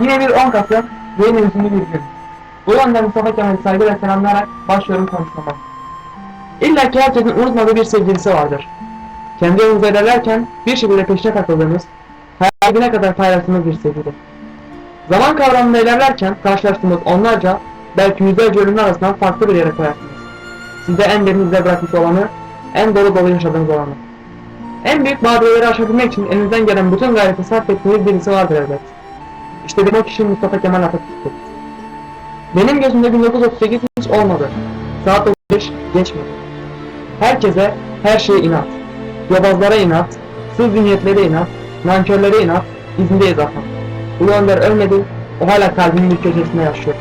Yine bir 10 Kasım yeni üzümlü bir gün. Bu yönden Mustafa Kemal'i saygı ve selamlayarak başlıyorum konuşmama. İlla ki herkesin unutmadığı bir sevgilisi vardır. Kendi yolumuza ilerlerken bir şekilde peşine takıldığımız, hayatına kadar paylaştığımız bir sevgili. Zaman kavramında ilerlerken karşılaştığımız onlarca, belki yüzlerce ölümün arasından farklı bir yere koyarsınız. Size en derinizde bırakmış olanı, en dolu dolu yaşadığınız olanı. En büyük badireleri aşabilmek için elinizden gelen bütün gayreti sarf ettiğiniz birisi vardır elbet. İşte benim o kişi Mustafa Kemal Atatürk'tür. Benim gözümde 1938 hiç olmadı. Saat 35 geçmedi. Herkese, her şeye inat. Yobazlara inat, sız zihniyetlere inat, nankörlere inat, izindeyiz zaten. Ulu Önder ölmedi, o hala kalbimin bir köşesinde yaşıyor.